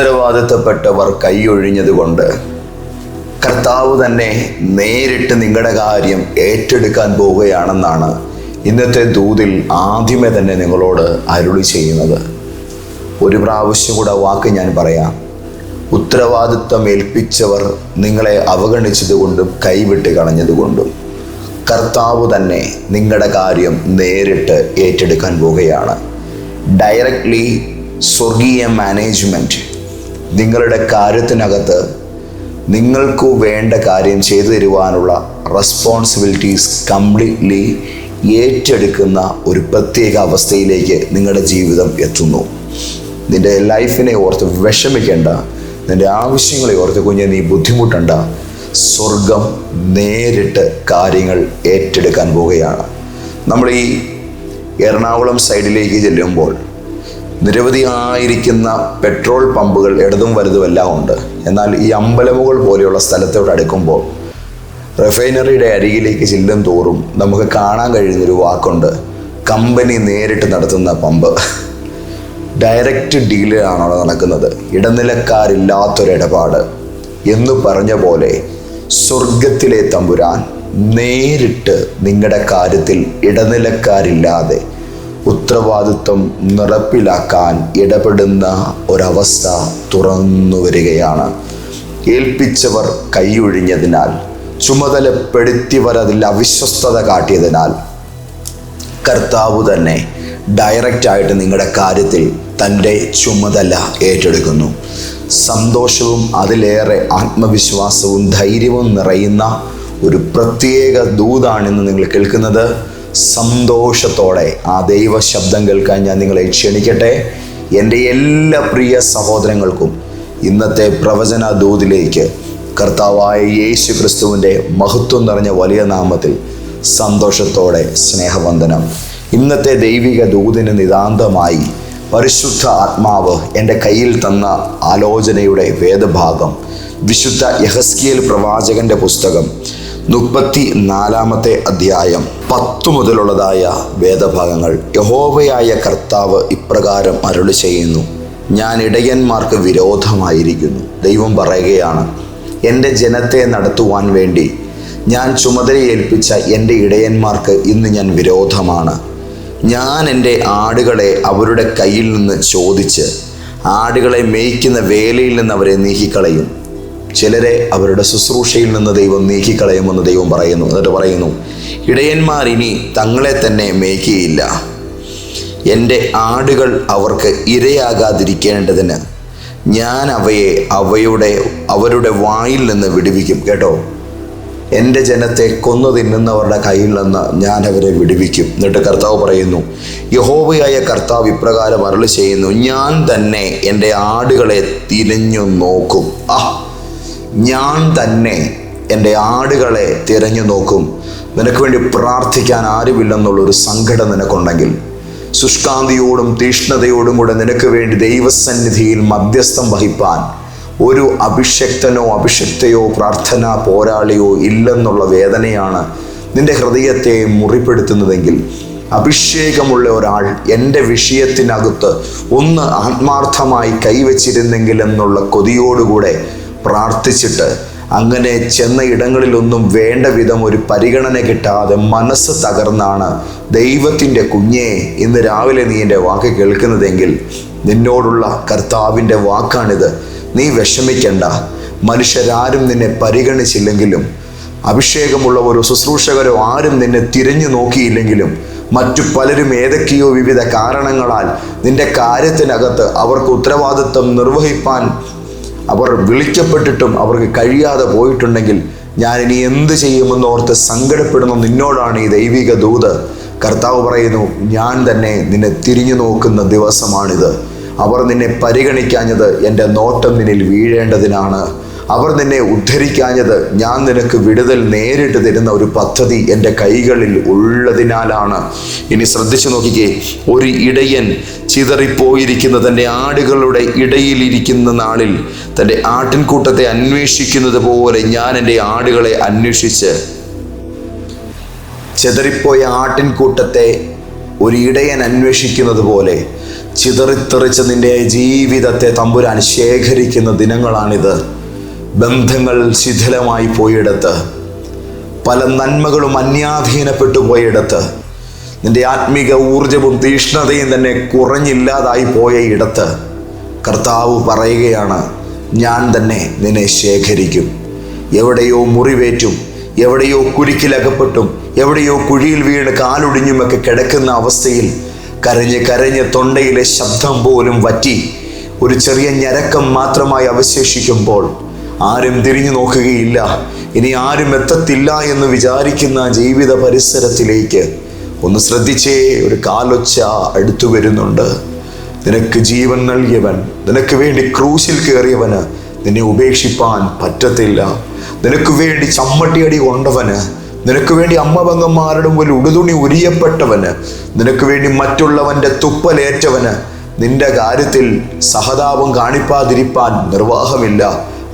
ഉത്തരവാദിത്തപ്പെട്ടവർ കൈയൊഴിഞ്ഞതുകൊണ്ട് കർത്താവ് തന്നെ നേരിട്ട് നിങ്ങളുടെ കാര്യം ഏറ്റെടുക്കാൻ പോവുകയാണെന്നാണ് ഇന്നത്തെ ദൂതിൽ ആദ്യമേ തന്നെ നിങ്ങളോട് അരുളി ചെയ്യുന്നത്. ഒരു പ്രാവശ്യം കൂടെ വാക്ക് ഞാൻ പറയാം. ഉത്തരവാദിത്വം ഏൽപ്പിച്ചവർ നിങ്ങളെ അവഗണിച്ചതുകൊണ്ടും കൈവിട്ട് കളഞ്ഞതുകൊണ്ടും കർത്താവ് തന്നെ നിങ്ങളുടെ കാര്യം നേരിട്ട് ഏറ്റെടുക്കാൻ പോവുകയാണ്. ഡയറക്ട്ലി സ്വർഗീയ മാനേജ്മെന്റ് നിങ്ങളുടെ കാര്യത്തിനകത്ത് നിങ്ങൾക്ക് വേണ്ട കാര്യം ചെയ്തു തരുവാനുള്ള റെസ്പോൺസിബിലിറ്റീസ് കംപ്ലീറ്റ്ലി ഏറ്റെടുക്കുന്ന ഒരു പ്രത്യേക അവസ്ഥയിലേക്ക് നിങ്ങളുടെ ജീവിതം എത്തുന്നു. നിന്റെ ലൈഫിനെ ഓർത്ത് വിഷമിക്കേണ്ട. നിന്റെ ആവശ്യങ്ങളെ ഓർത്ത് കുഞ്ഞ് നീ ബുദ്ധിമുട്ടണ്ട. സ്വർഗം നേരിട്ട് കാര്യങ്ങൾ ഏറ്റെടുക്കാൻ പോവുകയാണ്. നമ്മൾ ഈ എറണാകുളം സൈഡിലേക്ക് ചെല്ലുമ്പോൾ നിരവധിയായിരിക്കുന്ന പെട്രോൾ പമ്പുകൾ ഇടതും വലുതും എല്ലാം ഉണ്ട്. എന്നാൽ ഈ അമ്പലമുകൾ പോലെയുള്ള സ്ഥലത്തോട് അടുക്കുമ്പോൾ റിഫൈനറിയുടെ അരികിലേക്ക് ചെല്ലും തോറും നമുക്ക് കാണാൻ കഴിയുന്നൊരു വാക്കുണ്ട്. കമ്പനി നേരിട്ട് നടത്തുന്ന പമ്പ്. ഡയറക്റ്റ് ഡീലാണ് അവിടെ നടക്കുന്നത്. ഇടനിലക്കാരില്ലാത്തൊരിടപാട്. എന്ന് പറഞ്ഞ പോലെ സ്വർഗത്തിലെ തമ്പുരാൻ നേരിട്ട് നിങ്ങളുടെ കാര്യത്തിൽ ഇടനിലക്കാരില്ലാതെ ഉത്തരവാദിത്വം നിറപ്പിലാക്കാൻ ഇടപെടുന്ന ഒരവസ്ഥ തുറന്നു വരികയാണ്. ഏൽപ്പിച്ചവർ കൈയൊഴിഞ്ഞതിനാൽ ചുമതലപ്പെടുത്തിയവർ അതിൽ അവിശ്വസ്തത കാട്ടിയതിനാൽ. കർത്താവ് തന്നെ ഡയറക്റ്റ് ആയിട്ട് നിങ്ങളുടെ കാര്യത്തിൽ തന്റെ ചുമതല ഏറ്റെടുക്കുന്നു. സന്തോഷവും അതിലേറെ ആത്മവിശ്വാസവും ധൈര്യവും നിറയുന്ന ഒരു പ്രത്യേക ദൂതാണെന്ന് നിങ്ങൾ കേൾക്കുന്നത്. സന്തോഷത്തോടെ ആ ദൈവ ശബ്ദം കേൾക്കാൻ ഞാൻ നിങ്ങളെ ക്ഷണിക്കട്ടെ. എന്റെ എല്ലാ പ്രിയ സഹോദരങ്ങൾക്കും ഇന്നത്തെ പ്രവചന ദൂതിലേക്ക് കർത്താവായ യേശു ക്രിസ്തുവിന്റെ മഹത്വം നിറഞ്ഞ വലിയ നാമത്തിൽ സന്തോഷത്തോടെ സ്നേഹവന്ദനം. ഇന്നത്തെ ദൈവിക ദൂതിന് നിതാന്തമായി പരിശുദ്ധ ആത്മാവ് എന്റെ കയ്യിൽ തന്ന ആലോചനയുടെ വേദഭാഗം വിശുദ്ധ യഹസ്കിയൽ പ്രവാചകന്റെ പുസ്തകം മുപ്പത്തി നാലാമത്തെ അധ്യായം പത്തു മുതലുള്ളതായ വേദഭാഗങ്ങൾ. യഹോവയായ കർത്താവ് ഇപ്രകാരം അരുളി ചെയ്യുന്നു. ഞാൻ ഇടയന്മാർക്ക് വിരോധമായിരിക്കുന്നു. ദൈവം പറയുകയാണ് എന്റെ ജനത്തെ നടത്തുവാൻ വേണ്ടി ഞാൻ ചുമതലയേൽപ്പിച്ച എന്റെ ഇടയന്മാർക്ക് ഇന്ന് ഞാൻ വിരോധമാണ്. ഞാൻ എന്റെ ആടുകളെ അവരുടെ കയ്യിൽ നിന്ന് ചോദിച്ച് ആടുകളെ മേയ്ക്കുന്ന വേലയിൽ നിന്ന് അവരെ നീക്കിക്കളയും. ചിലരെ അവരുടെ ശുശ്രൂഷയിൽ നിന്ന് ദൈവം നീക്കിക്കളയുമെന്ന് ദൈവം പറയുന്നു. എന്നിട്ട് പറയുന്നു ഇടയന്മാർ ഇനി തങ്ങളെ തന്നെ മേയ്ക്കുകയില്ല. എന്റെ ആടുകൾ അവർക്ക് ഇരയാകാതിരിക്കേണ്ടതിന് ഞാൻ അവയെ അവയുടെ അവരുടെ വായിൽ നിന്ന് വിടുവിക്കും. കേട്ടോ? എന്റെ ജനത്തെ കൊന്നു തിന്നുന്നവരുടെ കയ്യിൽ നിന്ന് ഞാൻ അവരെ വിടുവിക്കും. എന്നിട്ട് കർത്താവ് പറയുന്നു യഹോവയായ കർത്താവ് ഇപ്രകാരം അരളി ചെയ്യുന്നു ഞാൻ തന്നെ എന്റെ ആടുകളെ തിരിഞ്ഞു നോക്കും. ആ ഞാൻ തന്നെ എന്റെ ആടുകളെ തിരഞ്ഞു നോക്കും. നിനക്ക് വേണ്ടി പ്രാർത്ഥിക്കാൻ ആരുമില്ലെന്നുള്ളൊരു സങ്കടം നിനക്കുണ്ടെങ്കിൽ ശുഷ്കാന്തിയോടും തീഷ്ണതയോടും കൂടെ നിനക്ക് വേണ്ടി ദൈവസന്നിധിയിൽ മധ്യസ്ഥം വഹിപ്പാൻ ഒരു അഭിഷക്തനോ അഭിഷക്തയോ പ്രാർത്ഥന പോരാളിയോ ഇല്ലെന്നുള്ള വേദനയാണ് നിന്റെ ഹൃദയത്തെ മുറിപ്പെടുത്തുന്നതെങ്കിൽ അഭിഷേകമുള്ള ഒരാൾ എന്റെ വിഷയത്തിനകത്ത് ഒന്ന് ആത്മാർത്ഥമായി കൈവച്ചിരുന്നെങ്കിൽ എന്നുള്ള കൊതിയോടുകൂടെ പ്രാർത്ഥിച്ചിട്ട് അങ്ങനെ ചെന്ന ഇടങ്ങളിലൊന്നും വേണ്ട വിധം ഒരു പരിഗണന കിട്ടാതെ മനസ്സ് തകർന്നാണ് ദൈവത്തിന്റെ കുഞ്ഞെ ഇന്ന് രാവിലെ നീ എന്റെ വാക്ക് കേൾക്കുന്നതെങ്കിൽ നിന്നോടുള്ള കർത്താവിന്റെ വാക്കാണിത്. നീ വിഷമിക്കണ്ട. മനുഷ്യരാരും നിന്നെ പരിഗണിച്ചില്ലെങ്കിലും അഭിഷേകമുള്ളവരോ ശുശ്രൂഷകരോ ആരും നിന്നെ തിരഞ്ഞു നോക്കിയില്ലെങ്കിലും മറ്റു പലരും ഏതൊക്കെയോ വിവിധ കാരണങ്ങളാൽ നിന്റെ കാര്യത്തിനകത്ത് അവർക്ക് ഉത്തരവാദിത്വം നിർവഹിപ്പാൻ അവർ വിളിക്കപ്പെട്ടിട്ടും അവർക്ക് കഴിയാതെ പോയിട്ടുണ്ടെങ്കിൽ ഞാൻ ഇനി എന്ത് ചെയ്യുമെന്ന് ഓർത്ത് സങ്കടപ്പെടുന്ന നിന്നോടാണ് ഈ ദൈവിക ദൂത്. കർത്താവ് പറയുന്നു ഞാൻ തന്നെ നിന്നെ തിരിഞ്ഞു നോക്കുന്ന ദിവസമാണിത്. അവർ നിന്നെ പരിഗണിക്കാഞ്ഞത് എന്റെ നോട്ടം നിന്നിൽ വീഴേണ്ടതിനാണ്. അവർ നിന്നെ ഉദ്ധരിക്കാഞ്ഞത് ഞാൻ നിനക്ക് വിടുതൽ നേരിട്ട് തരുന്ന ഒരു പദ്ധതി എന്റെ കൈകളിൽ ഉള്ളതിനാലാണ്. ഇനി ശ്രദ്ധിച്ചു നോക്കിക്കേ ഒരു ഇടയൻ ചിതറിപ്പോയിരിക്കുന്ന തന്റെ ആടുകളുടെ ഇടയിലിരിക്കുന്ന നാളിൽ തന്റെ ആട്ടിൻകൂട്ടത്തെ അന്വേഷിക്കുന്നത് പോലെ ഞാൻ എന്റെ ആടുകളെ അന്വേഷിച്ച് ചിതറിപ്പോയ ആട്ടിൻകൂട്ടത്തെ ഒരു ഇടയൻ അന്വേഷിക്കുന്നത് പോലെ ചിതറിത്തെറിച്ച നിന്റെ ജീവിതത്തെ തമ്പുരാൻ ശേഖരിക്കുന്ന ദിനങ്ങളാണിത്. ബന്ധങ്ങൾ ശിഥിലമായി പോയിടത്ത്. പല നന്മകളും അന്യാധീനപ്പെട്ടു പോയിടത്ത്. നിന്റെ ആത്മീക ഊർജവും തീഷ്ണതയും തന്നെ കുറഞ്ഞില്ലാതായി പോയ ഇടത്ത്. കർത്താവ് പറയുകയാണ് ഞാൻ തന്നെ നിന്നെ ശേഖരിക്കും. എവിടെയോ മുറിവേറ്റും എവിടെയോ കുരുക്കിലകപ്പെട്ടും എവിടെയോ കുഴിയിൽ വീണ് കാലൊടിഞ്ഞുമൊക്കെ കിടക്കുന്ന അവസ്ഥയിൽ കരഞ്ഞ് കരഞ്ഞ് തൊണ്ടയിലെ ശബ്ദം പോലും വറ്റി ഒരു ചെറിയ ഞരക്കം മാത്രമായി അവശേഷിക്കുമ്പോൾ ആരും തിരിഞ്ഞു നോക്കുകയില്ല. ഇനി ആരും എത്തത്തില്ല എന്ന് വിചാരിക്കുന്ന ജീവിത പരിസരത്തിലേക്ക് ഒന്ന് ശ്രദ്ധിച്ചേ ഒരു കാലൊച്ച അടുത്തു വരുന്നുണ്ട്. നിനക്ക് ജീവൻ നൽകിയവൻ നിനക്ക് വേണ്ടി ക്രൂശിൽ കയറിയവന് നിന്നെ ഉപേക്ഷിപ്പാൻ പറ്റത്തില്ല. നിനക്ക് വേണ്ടി ചമ്മട്ടിയടി കൊണ്ടവന് നിനക്ക് വേണ്ടി അമ്മ പെങ്ങന്മാരുടെ മുമ്പിൽ ഉടുതുണി ഉരിയപ്പെട്ടവന് നിനക്ക് വേണ്ടി മറ്റുള്ളവന്റെ തുപ്പലേറ്റവന് നിന്റെ കാര്യത്തിൽ സഹതാപം കാണിപ്പാതിരിപ്പാൻ നിർവാഹമില്ല.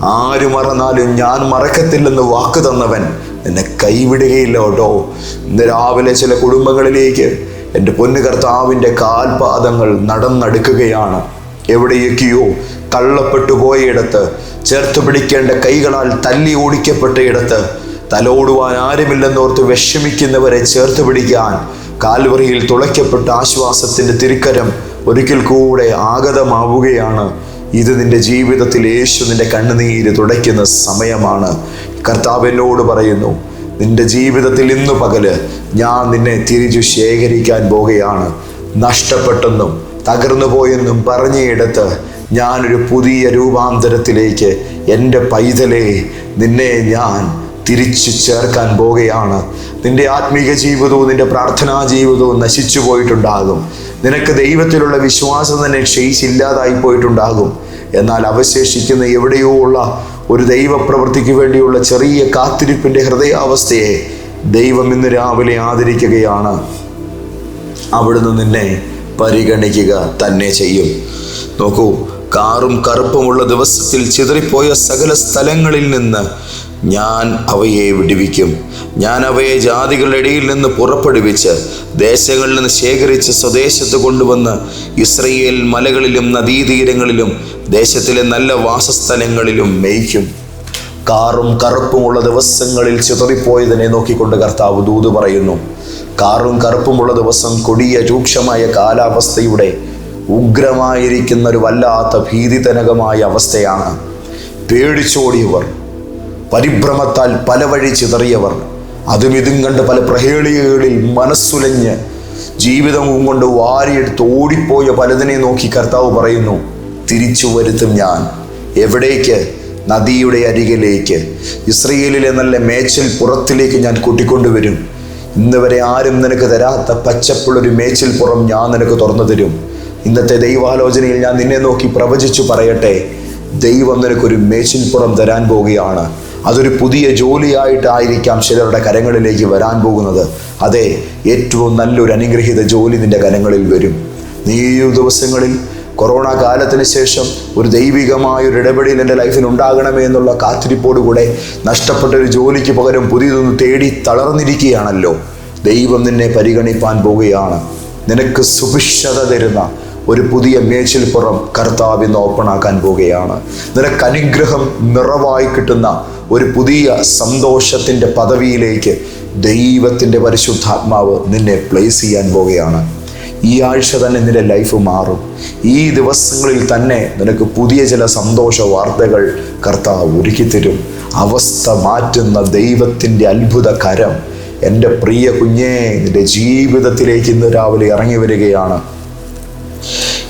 ആര് മറന്നാലും ഞാൻ മറക്കത്തില്ലെന്ന് വാക്ക് തന്നവൻ എന്നെ കൈവിടുകയില്ല കേട്ടോ. ഇന്ന് രാവിലെ ചില കുടുംബങ്ങളിലേക്ക് എന്റെ പൊന്നു കർത്താവിന്റെ കാൽപാദങ്ങൾ നടന്നടുക്കുകയാണ്. എവിടെയൊക്കെയോ തള്ളപ്പെട്ടു പോയയിടത്ത് ചേർത്ത് പിടിക്കേണ്ട കൈകളാൽ തല്ലി ഓടിക്കപ്പെട്ട ഇടത്ത് തലോടുവാൻ ആരുമില്ലെന്നോർത്ത് വിഷമിക്കുന്നവരെ ചേർത്ത് പിടിക്കാൻ കാൽവറിയിൽ തുളയ്ക്കപ്പെട്ട ആശ്വാസത്തിന്റെ തിരുക്കരം ഒരിക്കൽ കൂടെ ആഗതമാവുകയാണ്. ഇത് നിന്റെ ജീവിതത്തിൽ യേശു നിന്റെ കണ്ണുനീര് തുടയ്ക്കുന്ന സമയമാണ്. കർത്താവ് എന്നോട് പറയുന്നു നിന്റെ ജീവിതത്തിൽ ഇന്നു പകൽ ഞാൻ നിന്നെ തിരിച്ചു ശേഖരിക്കാൻ പോകുകയാണ് നഷ്ടപ്പെട്ടെന്നും തകർന്നു പോയെന്നും പറഞ്ഞയിടത്ത് ഞാനൊരു പുതിയ രൂപാന്തരത്തിലേക്ക് എന്റെ പൈതലെ നിന്നെ ഞാൻ തിരിച്ചു ചേർക്കാൻ പോകുകയാണ്. നിന്റെ ആത്മീക ജീവിതവും നിന്റെ പ്രാർത്ഥനാ ജീവിതവും നശിച്ചു പോയിട്ടുണ്ടാകും. നിനക്ക് ദൈവത്തിലുള്ള വിശ്വാസം തന്നെ ക്ഷയിച്ചില്ലാതായി പോയിട്ടുണ്ടാകും. എന്നാൽ അവശേഷിക്കുന്ന എവിടെയോ ഉള്ള ഒരു ദൈവപ്രവൃത്തിക്ക് വേണ്ടിയുള്ള ചെറിയ കാത്തിരിപ്പിന്റെ ഹൃദയാവസ്ഥയെ ദൈവം ഇന്ന് രാവിലെ ആദരിക്കുകയാണ്. അവിടുന്ന് നിന്നെ പരിഗണിക്കുക തന്നെ ചെയ്യും. നോക്കൂ കാറും കറുപ്പുമുള്ള ദിവസത്തിൽ ചിതറിപ്പോയ സകല സ്ഥലങ്ങളിൽ നിന്ന് ഞാൻ അവയെ വിടുവിക്കും. ഞാൻ അവയെ ജാതികളുടെ ഇടയിൽ നിന്ന് പുറപ്പെടുവിച്ച് ദേശങ്ങളിൽ നിന്ന് ശേഖരിച്ച് സ്വദേശത്ത് കൊണ്ടുവന്ന് ഇസ്രയേൽ മലകളിലും നദീതീരങ്ങളിലും ദേശത്തിലെ നല്ല വാസസ്ഥലങ്ങളിലും മേയ്ക്കും. കാറും കറുപ്പുമുള്ള ദിവസങ്ങളിൽ ചിതറിപ്പോയതിനെ നോക്കിക്കൊണ്ട് കർത്താവ് ദൂത് പറയുന്നു. കാറും കറുപ്പുമുള്ള ദിവസം കൊടിയ രൂക്ഷമായ കാലാവസ്ഥയുടെ ഉഗ്രമായിരിക്കുന്ന ഒരു വല്ലാത്ത ഭീതിതനകമായ അവസ്ഥയാണ്. പേടിച്ചോടിയവർ പരിഭ്രമത്താൽ പല വഴി ചിതറിയവർ. അതും ഇതും കണ്ട് പല പ്രഹേളികളിൽ മനസ്സുലഞ്ഞ് ജീവിതവും കൊണ്ട് വാരിയെടുത്ത് ഓടിപ്പോയ പലതിനെ നോക്കി കർത്താവ് പറയുന്നു തിരിച്ചു വരുത്തും ഞാൻ. എവിടേക്ക്? നദിയുടെ അരികിലേക്ക്. ഇസ്രയേലിലെ നല്ല മേച്ചൽ പുറത്തിലേക്ക് ഞാൻ കൂട്ടിക്കൊണ്ടുവരും ഇന്ന് വരെ ആരും നിനക്ക് തരാത്ത പച്ചപ്പുള്ളൊരു മേച്ചിൽ പുറം ഞാൻ നിനക്ക് തുറന്നു തരും. ഇന്നത്തെ ദൈവാലോചനയിൽ ഞാൻ നിന്നെ നോക്കി പ്രവചിച്ചു പറയട്ടെ. ദൈവം നിനക്കൊരു മേച്ചിൽപ്പുറം തരാൻ പോവുകയാണ്. അതൊരു പുതിയ ജോലിയായിട്ടായിരിക്കാം ചിലരുടെ കരങ്ങളിലേക്ക് വരാൻ പോകുന്നത്. അതെ ഏറ്റവും നല്ലൊരു അനുഗ്രഹീത ജോലി നിന്റെ കരങ്ങളിൽ വരും. നീ ഈ ദിവസങ്ങളിൽ കൊറോണ കാലത്തിന് ശേഷം ഒരു ദൈവികമായ ഒരു ഇടപെടൽ എന്റെ ലൈഫിൽ ഉണ്ടാകണമേ എന്നുള്ള കാത്തിരിപ്പോടുകൂടെ നഷ്ടപ്പെട്ട ഒരു ജോലിക്ക് പകരം പുതിയതൊന്ന് തേടി തളർന്നിരിക്കുകയാണല്ലോ. ദൈവം നിന്നെ പരിഗണിപ്പാൻ പോവുകയാണ്. നിനക്ക് സുഭിക്ഷത തരുന്ന ഒരു പുതിയ മേച്ചിൽപ്പുറം ഓപ്പൺ ആക്കാൻ പോവുകയാണ്. നിനക്ക് അനുഗ്രഹം നിറവായി കിട്ടുന്ന ഒരു പുതിയ സന്തോഷത്തിന്റെ പദവിയിലേക്ക് ദൈവത്തിന്റെ പരിശുദ്ധാത്മാവ് നിന്നെ പ്ലേസ് ചെയ്യാൻ പോവുകയാണ്. ഈ ആഴ്ച തന്നെ നിന്റെ ലൈഫ് മാറും. ഈ ദിവസങ്ങളിൽ തന്നെ നിനക്ക് പുതിയ ചില സന്തോഷ വാർത്തകൾ കർത്താവ് ഒരുക്കിത്തരും. അവസ്ഥ മാറ്റുന്ന ദൈവത്തിന്റെ അത്ഭുത കരം എന്റെ പ്രിയ കുഞ്ഞേ നിന്റെ ജീവിതത്തിലേക്ക് ഇന്ന് രാവിലെ ഇറങ്ങി വരികയാണ്.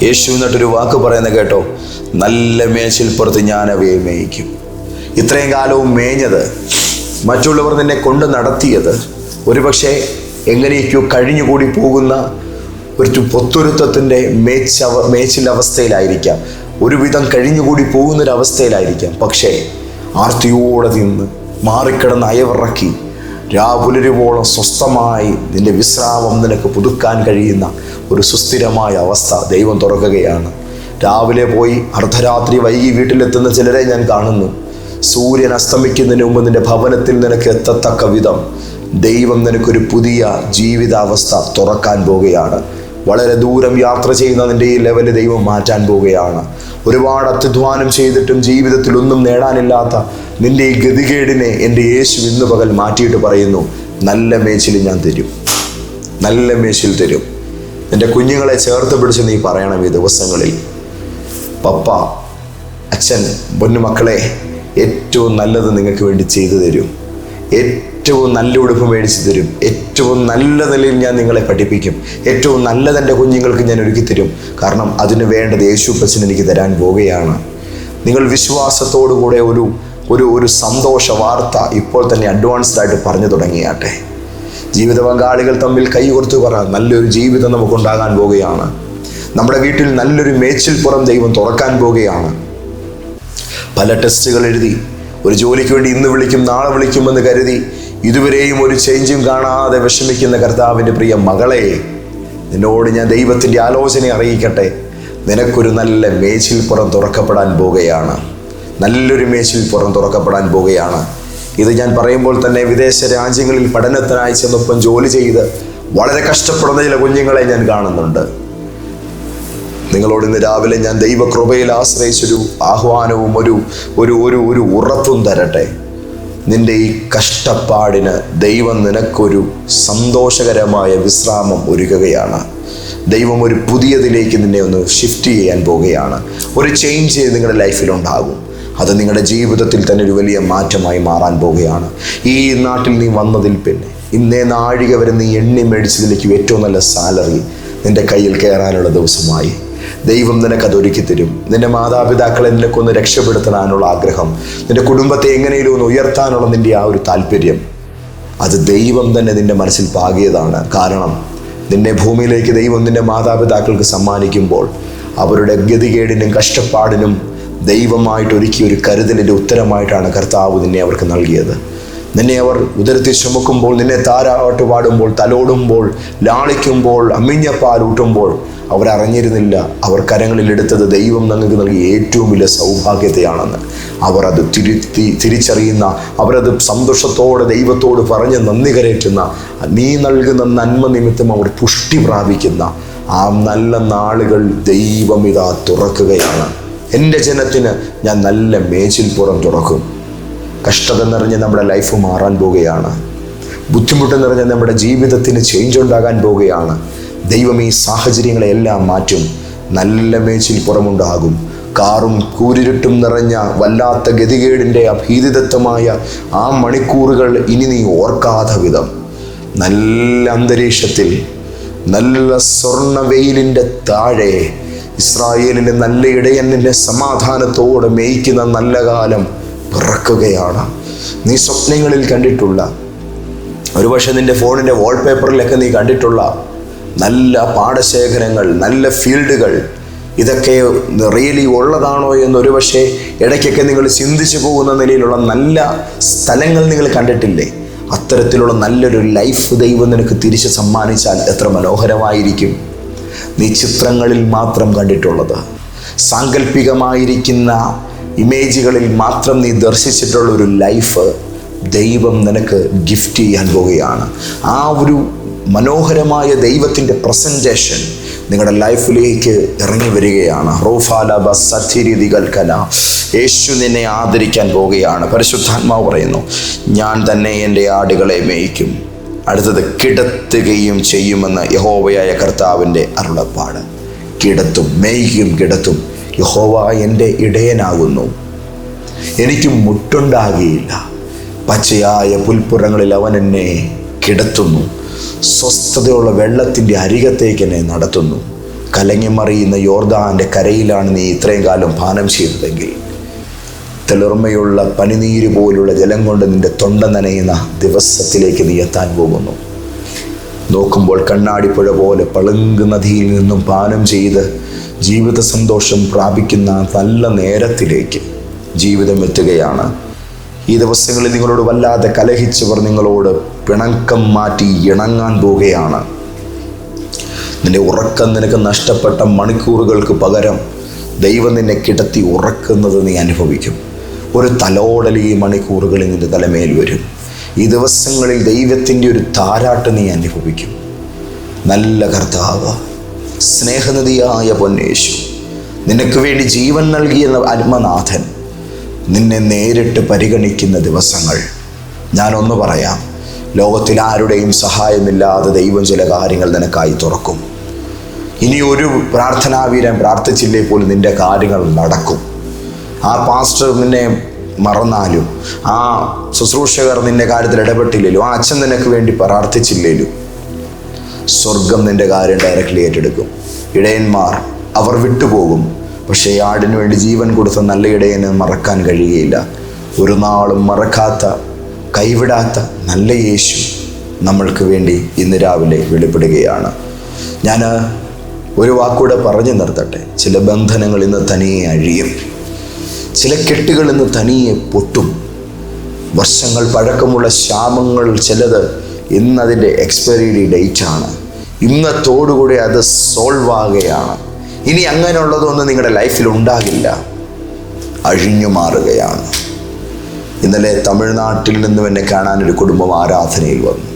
യേശു എന്നിട്ടൊരു വാക്ക് പറയുന്നത് കേട്ടോ നല്ല മേച്ചിൽപ്പുറത്ത് ഞാൻ അവയെ മേയിക്കും. ഇത്രയും കാലവും മേഞ്ഞത് മറ്റുള്ളവർ നിന്നെ കൊണ്ട് നടത്തിയത് ഒരുപക്ഷെ എങ്ങനെയൊക്കെയോ കഴിഞ്ഞുകൂടി പോകുന്ന ഒരു പൊത്തുരുത്തത്തിന്റെ മേച്ച മേച്ചിൽ അവസ്ഥയിലായിരിക്കാം. ഒരുവിധം കഴിഞ്ഞുകൂടി പോകുന്നൊരവസ്ഥയിലായിരിക്കാം. പക്ഷേ ആർത്തിയോടെ നിന്ന് മാറിക്കിടന്ന് അയവിറക്കി രാപുലരുവോളം സ്വസ്ഥമായി നിന്റെ വിശ്രാമം നിനക്ക് പുതുക്കാൻ കഴിയുന്ന ഒരു സുസ്ഥിരമായ അവസ്ഥ ദൈവം തുറക്കുകയാണ്. രാവിലെ പോയി അർദ്ധരാത്രി വൈകി വീട്ടിലെത്തുന്ന ചിലരെ ഞാൻ കാണുന്നു. സൂര്യൻ അസ്തമിക്കുന്നതിന് മുമ്പ് നിന്റെ ഭവനത്തിൽ നിനക്ക് എത്തത്തക്ക വിധം ദൈവം നിനക്കൊരു പുതിയ ജീവിതാവസ്ഥ തുറക്കാൻ പോവുകയാണ് വളരെ ദൂരം യാത്ര ചെയ്യുന്ന നിന്റെ ഈ ലെവൽ ദൈവം മാറ്റാൻ പോവുകയാണ് ഒരുപാട് അത്യധ്വാനം ചെയ്തിട്ടും ജീവിതത്തിൽ ഒന്നും നേടാനില്ലാത്ത നിന്റെ ഈ ഗതികേടിനെ എന്റെ യേശു ഇന്ന് പകൽ മാറ്റിയിട്ട് പറയുന്നു നല്ല മേച്ചിൽ ഞാൻ തരും. നല്ല മേച്ചിൽ തരും. എന്റെ കുഞ്ഞുങ്ങളെ ചേർത്ത് പിടിച്ച് നീ പറയണം ഈ ദിവസങ്ങളിൽ. പപ്പ അച്ഛൻ പൊന്നുമക്കളെ ഏറ്റവും നല്ലത് നിങ്ങൾക്ക് വേണ്ടി ചെയ്തു തരും. ഏറ്റവും നല്ല ഉടുപ്പ് മേടിച്ചു തരും. ഏറ്റവും നല്ല നിലയിൽ ഞാൻ നിങ്ങളെ പഠിപ്പിക്കും. ഏറ്റവും നല്ലത് എന്റെ കുഞ്ഞുങ്ങൾക്ക് ഞാൻ ഒരുക്കി തരും. കാരണം അതിന് വേണ്ടത് യേശു പച്ചൻ എനിക്ക് തരാൻ പോവുകയാണ്. നിങ്ങൾ വിശ്വാസത്തോടു കൂടെ ഒരു ഒരു ഒരു സന്തോഷ വാർത്ത ഇപ്പോൾ തന്നെ അഡ്വാൻസ്ഡ് ആയിട്ട് പറഞ്ഞു തുടങ്ങിയാട്ടെ. ജീവിത പങ്കാളികൾ തമ്മിൽ കൈകോർത്ത് പറ നല്ലൊരു ജീവിതം നമുക്കുണ്ടാകാൻ പോവുകയാണ് നമ്മുടെ വീട്ടിൽ നല്ലൊരു മേച്ചിൽപ്പുറം ദൈവം തുറക്കാൻ പോവുകയാണ് പല ടെസ്റ്റുകൾ എഴുതി ഒരു ജോലിക്ക് വേണ്ടി ഇന്ന് വിളിക്കും നാളെ വിളിക്കുമെന്ന് കരുതി ഇതുവരെയും ഒരു ചേഞ്ചും കാണാതെ വിഷമിക്കുന്ന കർത്താവിന്റെ പ്രിയ മകളെ നിന്നോട് ഞാൻ ദൈവത്തിന്റെ ആലോചന അറിയിക്കട്ടെ. നിനക്കൊരു നല്ല മേച്ചിൽപ്പുറം തുറക്കപ്പെടാൻ പോവുകയാണ് നല്ലൊരു മേച്ചിൽപ്പുറം തുറക്കപ്പെടാൻ പോവുകയാണ് ഇത് ഞാൻ പറയുമ്പോൾ തന്നെ വിദേശ രാജ്യങ്ങളിൽ പഠനത്തിനായി ചെന്നൊപ്പം ജോലി ചെയ്ത് വളരെ കഷ്ടപ്പെടുന്ന ചില കുഞ്ഞുങ്ങളെ ഞാൻ കാണുന്നുണ്ട്. നിങ്ങളോട് ഇന്ന് രാവിലെ ഞാൻ ദൈവകൃപയിൽ ആശ്രയിച്ചൊരു ആഹ്വാനവും ഒരു ഒരു ഒരു ഒരു ഉറപ്പും തരട്ടെ. നിന്റെ ഈ കഷ്ടപ്പാടിന് ദൈവം നിനക്കൊരു സന്തോഷകരമായ വിശ്രാമം ഒരുക്കുകയാണ്. ദൈവം ഒരു പുതിയതിലേക്ക് നിന്നെ ഒന്ന് ഷിഫ്റ്റ് ചെയ്യാൻ പോവുകയാണ് ഒരു ചേഞ്ച് നിങ്ങളുടെ ലൈഫിലുണ്ടാകും അത് നിങ്ങളുടെ ജീവിതത്തിൽ തന്നെ ഒരു വലിയ മാറ്റമായി മാറാൻ പോവുകയാണ്. ഈ നാട്ടിൽ നീ വന്നതിൽ പിന്നെ ഇന്നേ നാഴിക വരെ നീ എണ്ണി മേടിച്ചതിലേക്ക് ഏറ്റവും നല്ല സാലറി നിന്റെ കയ്യിൽ കയറാനുള്ള ദിവസമായി. ദൈവം നിനക്ക് അതൊരുക്കി തരും. നിന്റെ മാതാപിതാക്കളെ നിനക്കൊന്ന് രക്ഷപ്പെടുത്താനുള്ള ആഗ്രഹം. നിന്റെ കുടുംബത്തെ എങ്ങനെയും ഒന്ന് ഉയർത്താനുള്ള നിന്റെ ആ ഒരു താല്പര്യം. അത് ദൈവം തന്നെ നിന്റെ മനസ്സിൽ പാകിയതാണ്. കാരണം നിന്നെ ഭൂമിയിലേക്ക് ദൈവം നിന്റെ മാതാപിതാക്കൾക്ക് സമ്മാനിക്കുമ്പോൾ അവരുടെ ഗതികേടിനും കഷ്ടപ്പാടിനും ദൈവമായിട്ട് ഒരുക്കിയ ഒരു കരുതലിന്റെ ഉത്തരമായിട്ടാണ് കർത്താവ് നിന്നെ അവർക്ക് നൽകിയത്. നിന്നെ അവർ ഉദരത്തിൽ ചുമക്കുമ്പോൾ നിന്നെ താരാട്ട് പാടുമ്പോൾ തലോടുമ്പോൾ ലാളിക്കുമ്പോൾ അമ്മിഞ്ഞപ്പാലൂട്ടുമ്പോൾ അവർ അറിഞ്ഞിരുന്നില്ല. അവർ കരങ്ങളിൽ എടുത്തത് ദൈവം നിങ്ങൾക്ക് നൽകിയ ഏറ്റവും വലിയ സൗഭാഗ്യതയാണെന്ന് അവർ അത് തിരുത്തി തിരിച്ചറിയുന്ന അവരത് സന്തോഷത്തോടെ ദൈവത്തോട് പറഞ്ഞ് നന്ദി കരയറ്റുന്ന നീ നൽകുന്ന നന്മ നിമിത്തം അവർ പുഷ്ടി പ്രാപിക്കുന്ന ആ നല്ല നാളുകൾ ദൈവം ഇതാ തുറക്കുകയാണ്. എന്റെ ജനത്തിന് ഞാൻ നല്ല മേച്ചിൽപ്പുറം തുറക്കും. കഷ്ടത നിറഞ്ഞ് നമ്മുടെ ലൈഫ് മാറാൻ പോവുകയാണ്. ബുദ്ധിമുട്ട് നിറഞ്ഞ നമ്മുടെ ജീവിതത്തിന് ചേഞ്ച് ഉണ്ടാകാൻ പോവുകയാണ്. ദൈവം ഈ സാഹചര്യങ്ങളെല്ലാം മാറ്റും. നല്ല മേച്ചിൽ പുറമുണ്ടാകും. കാറും കൂരിരുട്ടും നിറഞ്ഞ വല്ലാത്ത ഗതികേടിന്റെ അഭീതിദത്തമായ ആ മണിക്കൂറുകൾ ഇനി നീ ഓർക്കാതെ വിധം. നല്ല അന്തരീക്ഷത്തിൽ നല്ല സ്വർണ വെയിലിന്റെ താഴെ ഇസ്രായേലിന്റെ നല്ല ഇടയൻ നിന്റെ സമാധാനത്തോടെ മേയ്ക്കുന്ന നല്ല കാലം പിറക്കുകയാണ്. നീ സ്വപ്നങ്ങളിൽ കണ്ടിട്ടുള്ള ഒരുപക്ഷെ നിന്റെ ഫോണിന്റെ വാൾപേപ്പറിലൊക്കെ നീ കണ്ടിട്ടുള്ള നല്ല പാടശേഖരങ്ങൾ നല്ല ഫീൽഡുകൾ ഇതൊക്കെ റിയലി ഉള്ളതാണോ എന്ന് ഒരുപക്ഷെ ഇടയ്ക്കൊക്കെ നിങ്ങൾ ചിന്തിച്ചു പോകുന്ന നിലയിലുള്ള നല്ല സ്ഥലങ്ങൾ നിങ്ങൾ കണ്ടിട്ടില്ലേ? അത്തരത്തിലുള്ള നല്ലൊരു ലൈഫ് ദൈവം നിനക്ക് തിരിച്ച് സമ്മാനിച്ചാൽ എത്ര മനോഹരമായിരിക്കും. നീ ചിത്രങ്ങളിൽ മാത്രം കണ്ടിട്ടുള്ളത്. സാങ്കല്പികമായിരിക്കുന്ന ഇമേജുകളിൽ മാത്രം നീ ദർശിച്ചിട്ടുള്ള ഒരു ലൈഫ് ദൈവം നിനക്ക് ഗിഫ്റ്റ് ചെയ്യാൻ പോവുകയാണ്. ആ ഒരു മനോഹരമായ ദൈവത്തിന്റെ പ്രസന്റേഷൻ നിങ്ങളുടെ ലൈഫിലേക്ക് ഇറങ്ങി വരികയാണ്. റോഫാലബ കല യേശു നിന്നെ ആദരിക്കാൻ പോവുകയാണ്. പരിശുദ്ധാത്മാവ് പറയുന്നു ഞാൻ തന്നെ എന്റെ ആടുകളെ മേയ്ക്കും. അടുത്തത് കിടത്തുകയും ചെയ്യുമെന്ന് യഹോവയായ കർത്താവിന്റെ അരുളപ്പാട്. കിടത്തും മേയ്ക്കും കിടത്തും. യഹോവ എന്റെ ഇടയനാകുന്നു. എനിക്ക് മുട്ടുണ്ടാകുകയില്ല പച്ചയായ പുൽപ്പുറങ്ങളിൽ അവൻ എന്നെ കിടത്തുന്നു. സ്വസ്ഥതയുള്ള വെള്ളത്തിന്റെ അരികത്തേക്ക് എന്നെ നടത്തുന്നു. കലങ്ങിമറിയുന്ന യോർദാന്റെ കരയിലാണ് നീ ഇത്രയും കാലം പാനം ചെയ്തതെങ്കിൽ. തെളിർമയുള്ള പനിനീര് പോലുള്ള ജലം കൊണ്ട് നിന്റെ തൊണ്ട നനയുന്ന ദിവസത്തിലേക്ക് നീ എത്താൻ പോകുന്നു. നോക്കുമ്പോൾ കണ്ണാടിപ്പുഴ പോലെ പളുങ്ക് നദിയിൽ നിന്നും പാനം ചെയ്ത് ജീവിത സന്തോഷം പ്രാപിക്കുന്ന നല്ല നേരത്തിലേക്ക് ജീവിതം എത്തുകയാണ്. ഈ ദിവസങ്ങളിൽ നിങ്ങളോട് വല്ലാതെ കലഹിച്ചവർ നിങ്ങളോട് പിണക്കം മാറ്റി ഇണങ്ങാൻ പോവുകയാണ്. നിന്റെ ഉറക്കം നിനക്ക് നഷ്ടപ്പെട്ട മണിക്കൂറുകൾക്ക് പകരം ദൈവം നിന്നെ കിടത്തി ഉറക്കുന്നത് നീ അനുഭവിക്കും. ഒരു തലോടൽ ഈ മണിക്കൂറുകളിൽ നിന്റെ തലമേൽ വരും. ഈ ദിവസങ്ങളിൽ ദൈവത്തിന്റെ ഒരു താരാട്ട് നീ അനുഭവിക്കും. നല്ല കർത്താവ് സ്നേഹനദിയായ പൊന്നേശു നിനക്ക് വേണ്ടി ജീവൻ നൽകിയ ആത്മനാഥൻ നിന്നെ നേരിട്ട് പരിഗണിക്കുന്ന ദിവസങ്ങൾ. ഞാനൊന്ന് പറയാം ലോകത്തിൽ ആരുടെയും സഹായമില്ലാതെ ദൈവം ചില കാര്യങ്ങൾ നിനക്കായി തുറക്കും. ഇനി ഒരു പ്രാർത്ഥനാവീരൻ പ്രാർത്ഥിച്ചില്ലേ പോലും നിന്റെ കാര്യങ്ങൾ നടക്കും. ആ പാസ്റ്റർ നിന്നെ മറന്നാലും ആ ശുശ്രൂഷകർ നിന്റെ കാര്യത്തിൽ ഇടപെട്ടില്ലല്ലോ ആ അച്ഛൻ നിനക്ക് വേണ്ടി പ്രാർത്ഥിച്ചില്ലേലും സ്വർഗം നിന്റെ കാര്യം ഡയറക്റ്റ്ലി ഏറ്റെടുക്കും. ഇടയന്മാർ അവർ വിട്ടുപോകും പക്ഷേ ആടിന് വേണ്ടി ജീവൻ കൊടുത്ത നല്ല ഇടയന് മറക്കാൻ കഴിയുകയില്ല. ഒരു നാളും മറക്കാത്ത കൈവിടാത്ത നല്ല യേശു നമ്മൾക്ക് വേണ്ടി ഇന്ന് രാവിലെ വെളിപ്പെടുകയാണ്. ഞാൻ ഒരു വാക്കൂടെ പറഞ്ഞു നിർത്തട്ടെ. ചില ബന്ധനങ്ങൾ ഇന്ന് തനിയെ അഴിയും. ചില കെട്ടുകൾ ഇന്ന് തനിയെ പൊട്ടും. വർഷങ്ങൾ പഴക്കമുള്ള ശാപങ്ങൾ ചിലത് ഇന്നതിന്റെ എക്സ്പയറി ഡേറ്റ് ആണ്. ഇന്നത്തോടുകൂടി അത് സോൾവ് ആകുകയാണ്. ഇനി അങ്ങനെയുള്ളതൊന്നും നിങ്ങളുടെ ലൈഫിൽ ഉണ്ടാകില്ല. അഴിഞ്ഞു മാറുകയാണ്. ഇന്നലെ തമിഴ്നാട്ടിൽ നിന്നും എന്നെ കാണാൻ ഒരു കുടുംബം ആരാധനയിൽ വന്നു.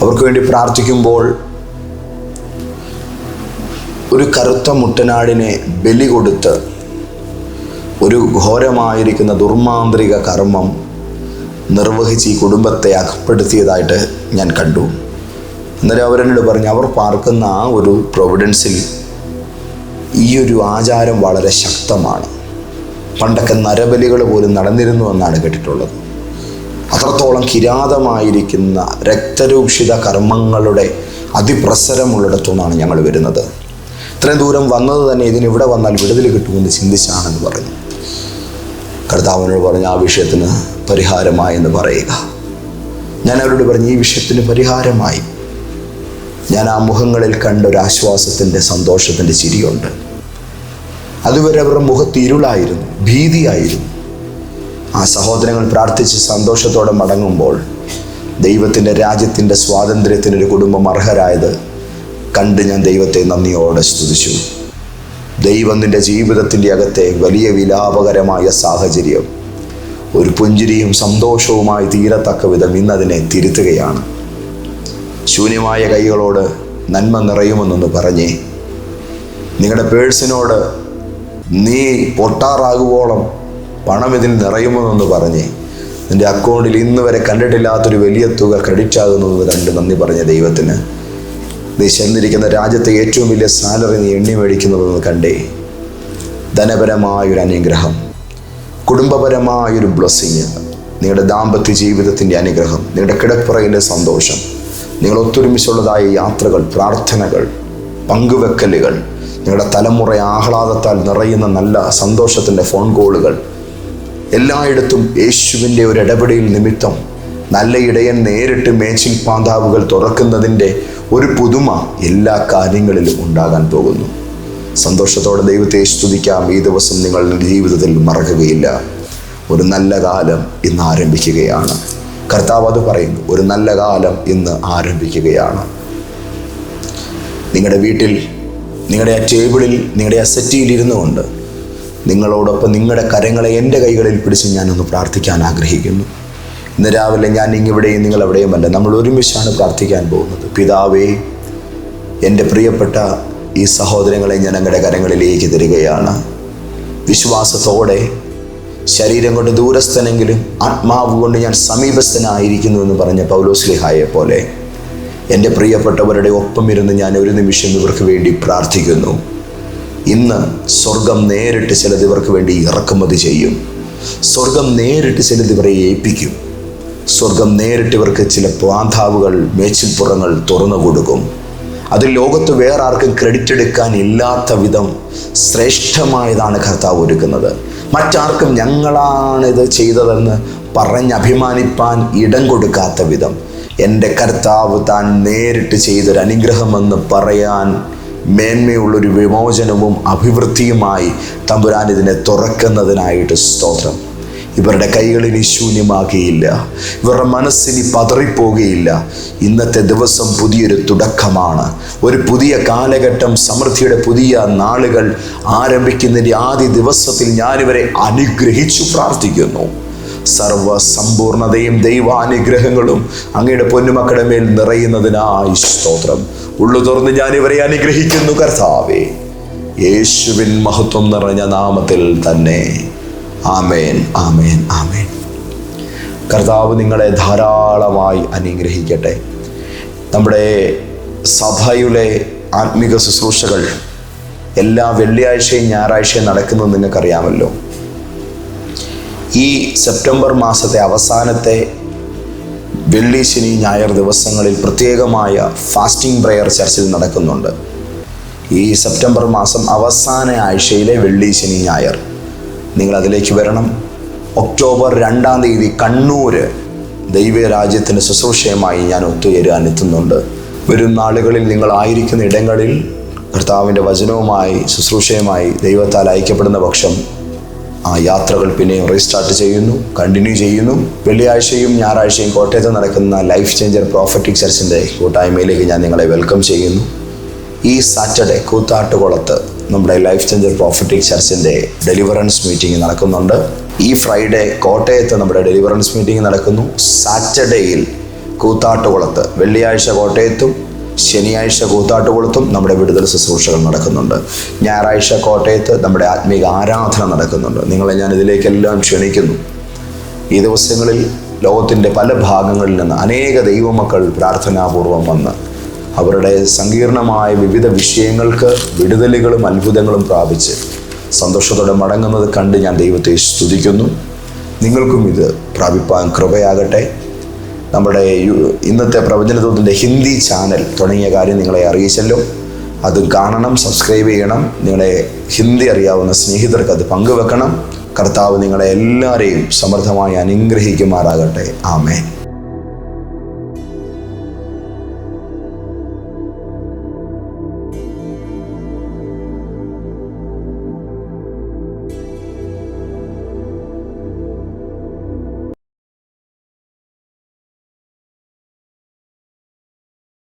അവർക്ക് വേണ്ടി പ്രാർത്ഥിക്കുമ്പോൾ ഒരു കറുത്ത മുട്ടനാടിനെ ബലി കൊടുത്ത് ഒരു ഘോരമായിരിക്കുന്ന ദുർമാന്ത്രിക കർമ്മം നിർവഹിച്ച് ഈ കുടുംബത്തെ അകപ്പെടുത്തിയതായിട്ട് ഞാൻ കണ്ടു. അന്നേരം അവരെന്നോട് പറഞ്ഞു അവർ പാർക്കുന്ന ആ ഒരു പ്രൊവിഡൻസിൽ ഈ ഒരു ആചാരം വളരെ ശക്തമാണ്. പണ്ടൊക്കെ നരബലികൾ പോലും നടന്നിരുന്നു എന്നാണ് കേട്ടിട്ടുള്ളത്. അത്രത്തോളം കിരാതമായിരിക്കുന്ന രക്തരൂക്ഷിത കർമ്മങ്ങളുടെ അതിപ്രസരമുള്ളിടത്തുനിന്നാണ് ഞങ്ങൾ വരുന്നത്. ഇത്രയും ദൂരം വന്നത് തന്നെ ഇതിന് ഇവിടെ വന്നാൽ വിടുതൽ കിട്ടുമെന്ന് ചിന്തിച്ചാണെന്ന് പറഞ്ഞു. കർത്താവിനോട് പറഞ്ഞ ആ വിഷയത്തിന് പരിഹാരമായി എന്ന് പറയുക. ഞാൻ അവരോട് പറഞ്ഞു ഈ വിഷയത്തിന് പരിഹാരമായി. ഞാൻ ആ മുഖങ്ങളിൽ കണ്ട ഒരു ആശ്വാസത്തിന്റെ സന്തോഷത്തിന്റെ ചിരിയുണ്ട്. അതുവരെ അവരുടെ മുഖത്ത് ഇരുളായിരുന്നു ഭീതിയായിരുന്നു. ആ സഹോദരങ്ങൾ പ്രാർത്ഥിച്ച് സന്തോഷത്തോടെ മടങ്ങുമ്പോൾ ദൈവത്തിന്റെ രാജ്യത്തിന്റെ സ്വാതന്ത്ര്യത്തിനൊരു കുടുംബം അർഹരായത് കണ്ട് ഞാൻ ദൈവത്തെ നന്ദിയോടെ സ്തുതിച്ചു. ദൈവം നിന്റെ ജീവിതത്തിന്റെ അകത്തെ വലിയ വിലാപകരമായ സാഹചര്യം. ഒരു പുഞ്ചിരിയും സന്തോഷവുമായി തീരത്തക്ക വിധം ഇന്നതിനെ തിരുത്തുകയാണ്. ശൂന്യമായ കൈകളോട് നന്മ നിറയുമെന്നൊന്ന് പറഞ്ഞേ. നിങ്ങളുടെ പേഴ്സിനോട് നീ പൊട്ടാറാകുവോളം പണം ഇതിൽ നിറയുമെന്നൊന്ന് പറഞ്ഞേ. നിന്റെ അക്കൗണ്ടിൽ ഇന്ന് വരെ കണ്ടിട്ടില്ലാത്തൊരു വലിയ തുക ക്രെഡിറ്റ് ആകുന്നത് കണ്ട് നന്ദി പറഞ്ഞ ദൈവത്തിന്. നീ ചെന്നിരിക്കുന്ന രാജ്യത്തെ ഏറ്റവും വലിയ സാലറി നീ എണ്ണി മേടിക്കുന്നതെന്ന് കണ്ടേ. ധനപരമായൊരു അനുഗ്രഹം കുടുംബപരമായൊരു ബ്ലസ്സിങ് നിങ്ങളുടെ ദാമ്പത്യ ജീവിതത്തിന്റെ അനുഗ്രഹം നിങ്ങളുടെ കിടപ്പുറയിലെ സന്തോഷം നിങ്ങൾ ഒത്തൊരുമിച്ചുള്ളതായ യാത്രകൾ പ്രാർത്ഥനകൾ പങ്കുവെക്കലുകൾ നിങ്ങളുടെ തലമുറ ആഹ്ലാദത്താൽ നിറയുന്ന നല്ല സന്തോഷത്തിന്റെ ഫോൺ കോളുകൾ എല്ലായിടത്തും യേശുവിന്റെ ഒരു ഇടപെടൽ നിമിത്തം നല്ല ഇടയൻ നേരിട്ട് മേച്ചിൽ പാന്താവുകൾ തുറക്കുന്നതിന്റെ ഒരു പുതുമ എല്ലാ കാര്യങ്ങളിലും ഉണ്ടാകാൻ പോകുന്നു. സന്തോഷത്തോടെ ദൈവത്തെ സ്തുതിക്കാം. ഈ ദിവസം നിങ്ങളുടെ ജീവിതത്തിൽ മറക്കുകയില്ല. ഒരു നല്ല കാലം ഇന്ന് ആരംഭിക്കുകയാണ്. കർത്താവ് അത് പറയുന്നു. ഒരു നല്ല കാലം ഇന്ന് ആരംഭിക്കുകയാണ്. നിങ്ങളുടെ വീട്ടിൽ നിങ്ങളുടെ ആ ടേബിളിൽ നിങ്ങളുടെ ആ സെറ്റിയിൽ ഇരുന്നു കൊണ്ട് നിങ്ങളോടൊപ്പം നിങ്ങളുടെ കരങ്ങളെ എന്റെ കൈകളിൽ പിടിച്ച് ഞാനൊന്ന് പ്രാർത്ഥിക്കാൻ ആഗ്രഹിക്കുന്നു. ഇന്ന് രാവിലെ ഞാൻ ഇങ്ങിവിടെയും നിങ്ങൾ എവിടെയുമല്ല നമ്മൾ ഒരുമിച്ചാണ് പ്രാർത്ഥിക്കാൻ പോകുന്നത്. പിതാവേ എന്റെ പ്രിയപ്പെട്ട ഈ സഹോദരങ്ങളെ ഞാൻ അങ്ങയുടെ കരങ്ങളിലേക്ക് തരികയാണ്. വിശ്വാസത്തോടെ ശരീരം കൊണ്ട് ദൂരസ്ഥനെങ്കിലും ആത്മാവ് കൊണ്ട് ഞാൻ സമീപസ്ഥനായിരിക്കുന്നു എന്ന് പറഞ്ഞ പൗലോസ്ലിഹായെ പോലെ എന്റെ പ്രിയപ്പെട്ടവരുടെ ഒപ്പം ഇരുന്ന് ഞാൻ ഒരു നിമിഷം ഇവർക്ക് വേണ്ടി പ്രാർത്ഥിക്കുന്നു. ഇന്ന് സ്വർഗം നേരിട്ട് ചിലത് ഇവർക്ക് വേണ്ടി ഇറക്കുമതി ചെയ്യും. സ്വർഗം നേരിട്ട് ചിലത് ഇവരെ ഏൽപ്പിക്കും. സ്വർഗം നേരിട്ട് ഇവർക്ക് ചില പ്രാന്താവുകൾ മേച്ചിൽപ്പുറങ്ങൾ തുറന്നു കൊടുക്കും. അത് ലോകത്ത് വേറെ ആർക്കും ക്രെഡിറ്റ് എടുക്കാൻ ഇല്ലാത്ത വിധം ശ്രേഷ്ഠമായതാണ് കർത്താവ് ഒരുക്കുന്നത്. മറ്റാർക്കും ഞങ്ങളാണ് ഇത് ചെയ്തതെന്ന് പറഞ്ഞ് അഭിമാനിപ്പാൻ ഇടം കൊടുക്കാത്ത വിധം. എന്റെ കർത്താവ് താൻ നേരിട്ട് ചെയ്തൊരു അനുഗ്രഹമെന്ന് പറയാൻ മേന്മയുള്ളൊരു വിമോചനവും അഭിവൃദ്ധിയുമായി തമ്പുരാൻ ഇതിനെ തുറക്കുന്നതിനായിട്ട് സ്തോത്രം. ഇവരുടെ കൈകളിനി ശൂന്യമാകുകയില്ല ഇവരുടെ മനസ്സിനി പതറിപ്പോകുകയില്ല ഇന്നത്തെ ദിവസം പുതിയൊരു തുടക്കമാണ്. ഒരു പുതിയ കാലഘട്ടം സമൃദ്ധിയുടെ പുതിയ നാളുകൾ ആരംഭിക്കുന്നതിന്റെ ആദ്യ ദിവസത്തിൽ ഞാനിവരെ അനുഗ്രഹിച്ചു പ്രാർത്ഥിക്കുന്നു. സർവ സമ്പൂർണതയും ദൈവാനുഗ്രഹങ്ങളും അങ്ങയുടെ പൊന്നുമക്കളുടെ മേൽ നിറയുന്നതിനായി സ്തോത്രം. ഉള്ളു തുറന്ന് ഞാൻ അനുഗ്രഹിക്കുന്നു കർത്താവേ. യേശുവിൻ മഹത്വം നിറഞ്ഞ നാമത്തിൽ തന്നെ. ആമേൻ. ആമേൻ ആമേൻ. കർത്താവ് നിങ്ങളെ ധാരാളമായി അനുഗ്രഹിക്കട്ടെ. നമ്മുടെ സഭയുടെ ആത്മിക ശുശ്രൂഷകൾ എല്ലാ വെള്ളിയാഴ്ചയും ഞായറാഴ്ചയും നടക്കുന്നത് നിങ്ങൾക്കറിയാമല്ലോ ഈ സെപ്റ്റംബർ മാസത്തെ അവസാനത്തെ വെള്ളി ശനി ഞായർ ദിവസങ്ങളിൽ പ്രത്യേകമായ ഫാസ്റ്റിംഗ് പ്രെയർ ചർച്ചിൽ നടക്കുന്നുണ്ട്. ഈ സെപ്റ്റംബർ മാസം അവസാന ആഴ്ചയിലെ വെള്ളി ശനി ഞായർ. നിങ്ങൾ അതിലേക്ക് വരണം. ഒക്ടോബർ രണ്ടാം തീയതി കണ്ണൂർ ദൈവരാജ്യത്തിന് ശുശ്രൂഷയുമായി ഞാൻ ഒത്തുചേരാൻ എത്തുന്നുണ്ട്. വരും നാളുകളിൽ നിങ്ങളായിരിക്കുന്ന ഇടങ്ങളിൽ കർത്താവിന്റെ വചനവുമായി ശുശ്രൂഷയുമായി ദൈവത്താൽ അയക്കപ്പെടുന്ന പക്ഷം ആ യാത്രകൾ പിന്നെയും റീസ്റ്റാർട്ട് ചെയ്യുന്നു കണ്ടിന്യൂ ചെയ്യുന്നു. വെള്ളിയാഴ്ചയും ഞായറാഴ്ചയും കോട്ടയത്ത് നടക്കുന്ന ലൈഫ് ചേഞ്ചർ പ്രോഫറ്റിക് ചർച്ചിന്റെ കൂട്ടായ്മയിലേക്ക് ഞാൻ നിങ്ങളെ വെൽക്കം ചെയ്യുന്നു. ഈ സാറ്റർഡേ കൂത്താട്ടുകുളത്ത് നമ്മുടെ ലൈഫ് ചേഞ്ചർ പ്രോഫറ്റിക് ചർച്ചിന്റെ ഡെലിവറൻസ് മീറ്റിംഗ് നടക്കുന്നുണ്ട്. ഈ ഫ്രൈഡേ കോട്ടയത്ത് നമ്മുടെ ഡെലിവറൻസ് മീറ്റിംഗ് നടക്കുന്നു. സാറ്റർഡേയിൽ കൂത്താട്ടുകുളത്ത് വെള്ളിയാഴ്ച കോട്ടയത്തും ശനിയാഴ്ച കൂത്താട്ടുകുളത്തും നമ്മുടെ വിടുതൽ ശുശ്രൂഷകൾ നടക്കുന്നുണ്ട്. ഞായറാഴ്ച കോട്ടയത്ത് നമ്മുടെ ആത്മീക ആരാധന നടക്കുന്നുണ്ട്. നിങ്ങളെ ഞാൻ ഇതിലേക്കെല്ലാം ക്ഷണിക്കുന്നു. ഈ ദിവസങ്ങളിൽ ലോകത്തിന്റെ പല ഭാഗങ്ങളിൽ നിന്ന് അനേക ദൈവമക്കൾ പ്രാർത്ഥനാപൂർവം വന്ന് അവരുടെ സങ്കീർണമായ വിവിധ വിഷയങ്ങൾക്ക് വിടുതലുകളും അത്ഭുതങ്ങളും പ്രാപിച്ച് സന്തോഷത്തോടെ മടങ്ങുന്നത് കണ്ട് ഞാൻ ദൈവത്തെ സ്തുതിക്കുന്നു. നിങ്ങൾക്കും ഇത് പ്രാപിപ്പാൻ കൃപയാകട്ടെ. നമ്മുടെ ഇന്നത്തെ പ്രവചനത്തോതിന്റെ ഹിന്ദി ചാനൽ തുടങ്ങിയ കാര്യം നിങ്ങളെ അറിയിച്ചല്ലോ. അത് കാണണം സബ്സ്ക്രൈബ് ചെയ്യണം. നിങ്ങളെ ഹിന്ദി അറിയാവുന്ന സ്നേഹിതർക്ക് അത് പങ്കുവെക്കണം. കർത്താവ് നിങ്ങളെ എല്ലാവരെയും സമൃദ്ധമായി അനുഗ്രഹിക്കുമാറാകട്ടെ. ആമേൻ.